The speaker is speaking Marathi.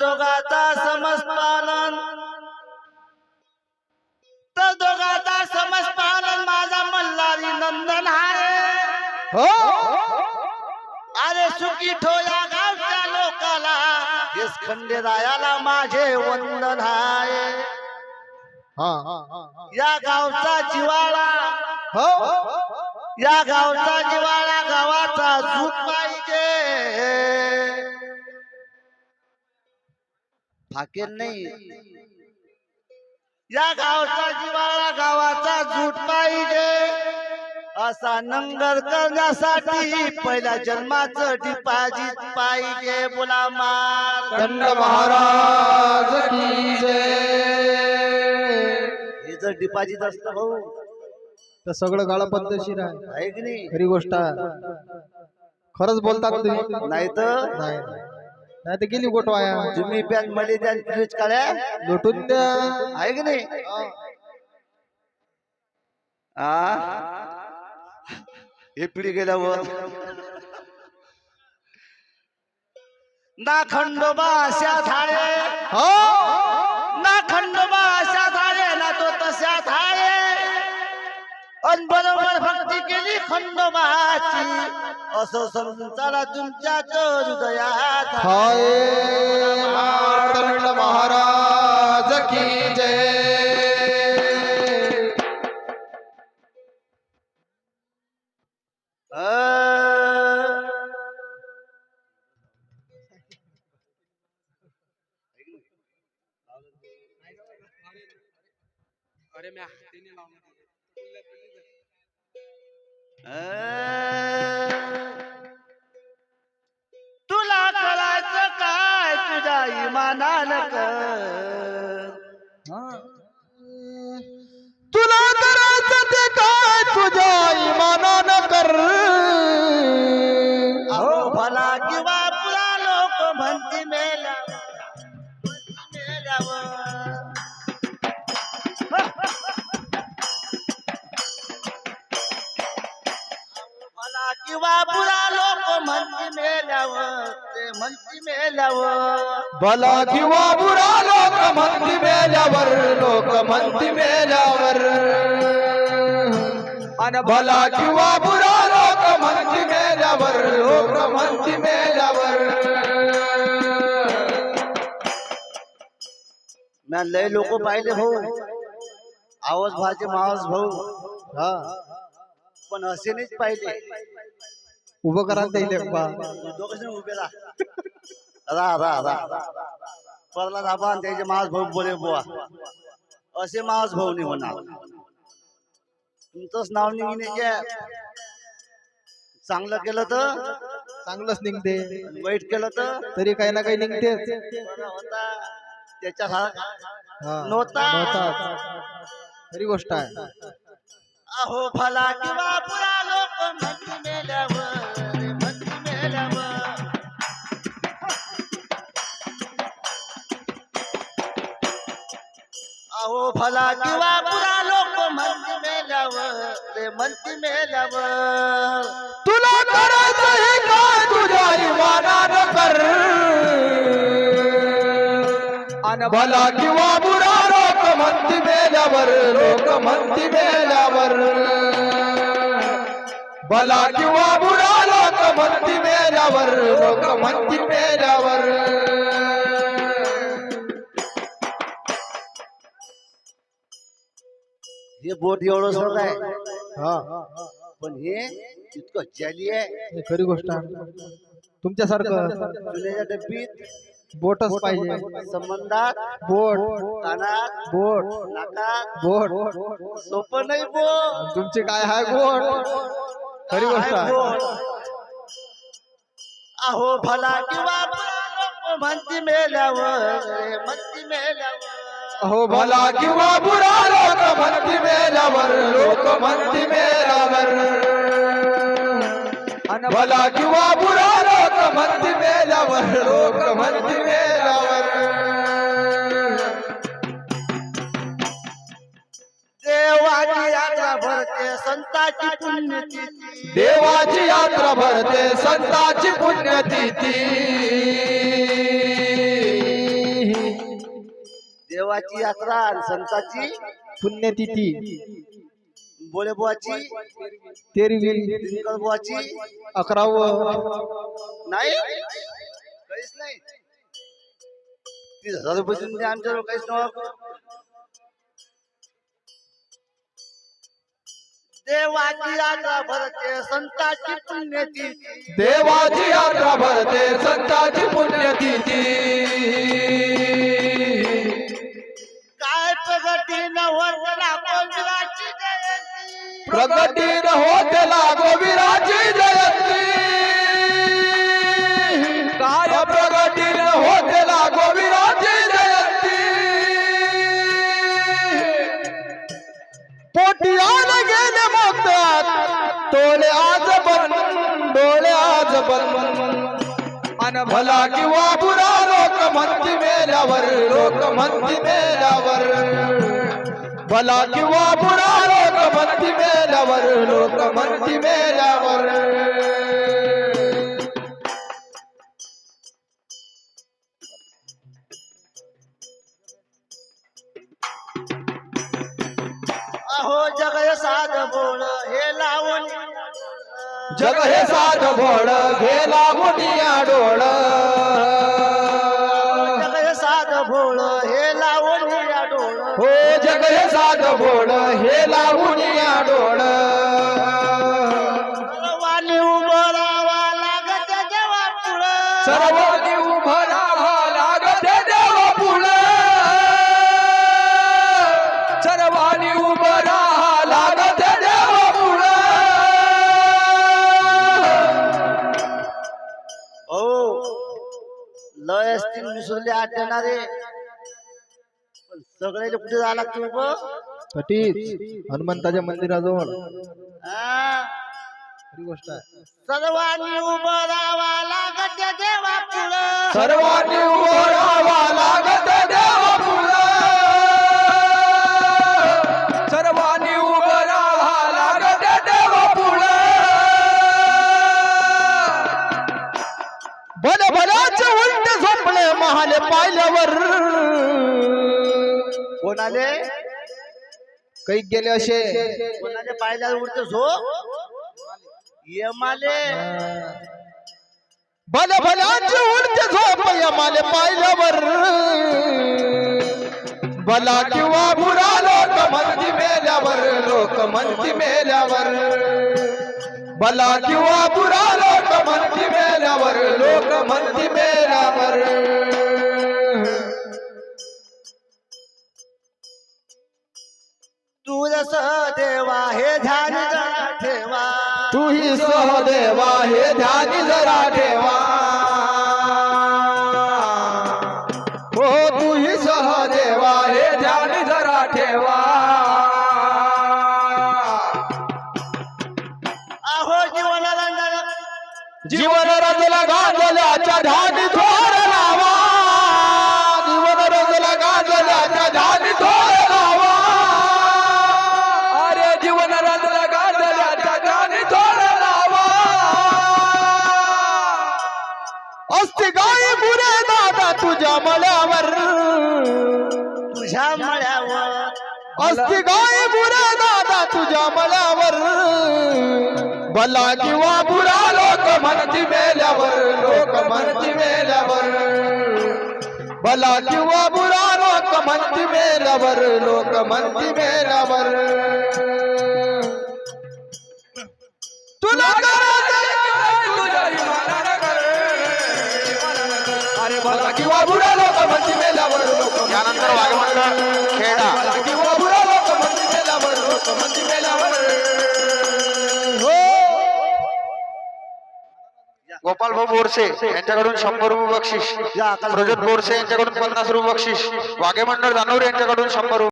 दोघाचा समजपालन तर दोघाचा समजपालन माझा मल्हारी नंदन आहे. हो. अरे सुखी ठोया गावच्या लोकाला हेच खंडेरायाला माझे वंदन आहे. या गावचा जिवाळा हो. या गावचा जिवाळा गावाचा सूत पाहिजे फाकेल नाही. या गावचा जिवाळा गावाचा झूट पाहिजे. असा नंगर करण्यासाठी पहिल्या जन्माचं डिपॉझिट पाहिजे. बोला मार दंड महाराज की जय. हे जर डिपॉझिट असतं भाऊ. तर सगळं गाळा पद्धतशीर आहे. आहे की नाही? खरी गोष्ट आहे. खरंच बोलतात तुम्ही? नाही तर नाही. नाही तर गेली गोट वाया तुम्ही पॅनमध्ये त्या फ्रीज लुटून द्या. आहे की नाही? आ? हे पिढी गेल्यावर. ना खंडोबा अशा झाडे. हो. ना खंडोबा अशा झाडे ना तो तशा झाडे. अन बरोबर भक्ती केली खंडोबाची. असं समजून चला तुमच्या हृदयात. हाय महाराज की जय. अ, तुला इमानानं लोक ते मेल्यावर भला किंवा बुरा लोक म्हणती मेल्यावर लोक म्हणती मेल्यावर आणि भला किंवा बुरा लोक म्हणती मेल्यावर लोक म्हणती मेल्यावर मी लय लोक पाहिले भाऊ आवाज़ भाचे मावस भाऊ हा। पण असे नाहीच पाहिले उभं करा त्याला दोघं उभे राहा. राहा राहा राहा. परला आणि त्याचे मावस भाऊ बोले बुवा. असे मावस भाऊ नाही होणार. तुमचंच नाव निघणे चांगलं केलं तर? चांगलंच निघते. वाईट केलं तर? तरी काही ना काही होता. त्याच्या हा- हा, नव्हता. खरी गोष्ट आहे. अहो भला किंवा पुरा लोक म्हणती मेल्यावर अहो भला किंवा पुरा लोक म्हणती मेल्यावर रे म्हणती मेल्यावर. तुला करायचं हे काय तुझ्या इमानानं कर? आणि भला किंवा बुरा म्हणती मेल्यावर लोक म्हणती मेल्यावर. भला किंवा बुरा लोक म्हणती मेल्यावर लोक म्हणती मेल्यावर. हे बोट एवढं सोड आहे. हा. पण हे इतकं जाली आहे. हे खरी गोष्ट आहे. तुमच्यासारखं. डब्बीत बोटच पाहिजे. संबंधात बोट. कानात बोट. नाकात बोट. सोपं नाही बोट. तुमची काय हाय गोट खरी गोष्ट बोट? अहो भला किंवा म्हणती मेल्यावर म्हणती मेल्यावर. अहो भला किंवा बुरा लोक म्हणती मेल्यावर लोक म्हणती मेल्यावर. भला किंवा बुरा लोक म्हणती मेल्यावर लोक म्हणती मेल्यावर. देवाची यात्रा भरते संताची पुण्यतिथी. देवाची यात्रा भरते संताची पुण्यतिथी. देवाची यात्रा आणि संतांची पुण्यतिथी. बोळेबुवाची तेरवी। बुवाची अकरावं। नाही। काहीच नाही। तीस हजार रुपये आमच्याजवळ काहीच नव्हतं देवाची यात्रा भरते संतांची पुण्यतिथी। देवाची यात्रा भरते संताची पुण्यतिथी। काय प्रगती कोणती जयंती प्रगती न होते लागो विराची जयंती। काय प्रगती न होते लागो विराची जयंती। पोटियान गेले मोकळ्यात तोले आज बन डोळे आज बन। अन भला किंवा बुरा लोक म्हणती मेल्यावर लोक म्हणती मेल्यावर भला किंवा बुरा लोक म्हणती मेल्यावर लोक म्हणती मेल्यावर. अहो जग साध बोळ हे लावून. जग हे साध भोळ घे लागून या डोळ. हो जग हे साध भोळ हे लागून या डोळ. सर्वांनी उभं राहावा लागत जेव्हा पुढं. सर्वांनी उभं राहा लागते देव पुढ. सर्वांनी उभं राहा लागते पुढ. हो लय असतील मिसळले येणारे पण सगळे कुठे जायला लागते उभं. कटीच हनुमंताच्या मंदिराजवळ. हा? खरी गोष्ट आहे. सर्वांनी उभं राहावा लागत जेव्हा पुढं सर्वांनी उभं राहावा लागते देव पुढ सर्वांनी उभं राहावा लागते देव पुढ भल भल्याचे उलट झोपले महाले पाहिल्यावर. कोणाले? काही गेले असे. कोणाले उडत झो यमाले. भल भल्याचे उलट झोप यमाले पाहिल्यावर भला किंवा बुरा लोक म्हणती मेल्यावर लोक म्हणती मेल्यावर. भला किंवा बुरा लोक म्हणती मेल्यावर लोक म्हणती मेल्यावर. तू देवा हे ध्यान जरा ठेवा. तू ही सहदेवा हे ध्यानी जरा ठेवा. हो तू ही सहदेवा हे ध्यानी जरा ठेवा. अहो जीवनाला रंजन जीवन रजला गाजल्याच्या ध्यानी थोर लावा. असते गाई बुरे दादा तुझ्या तुझ्या मळ्यावर बुरे दादा तुझ्या भला किंवा बुरा लोक म्हणती मेल्यावर। लोक म्हणती मेल्यावर। भला किंवा बुरा लोक म्हणती मेल्यावर। लोक म्हणती मेल्यावर। तुला म्हणती मेल्यावर हो. गोपाल भाऊ बोरसे यांच्याकडून शंभर रुपये बक्षीस. प्रजोत बोरसे यांच्याकडून पन्नास रुपये बक्षीस. वाघेमंडळ जानोर यांच्याकडून शंभर रुपये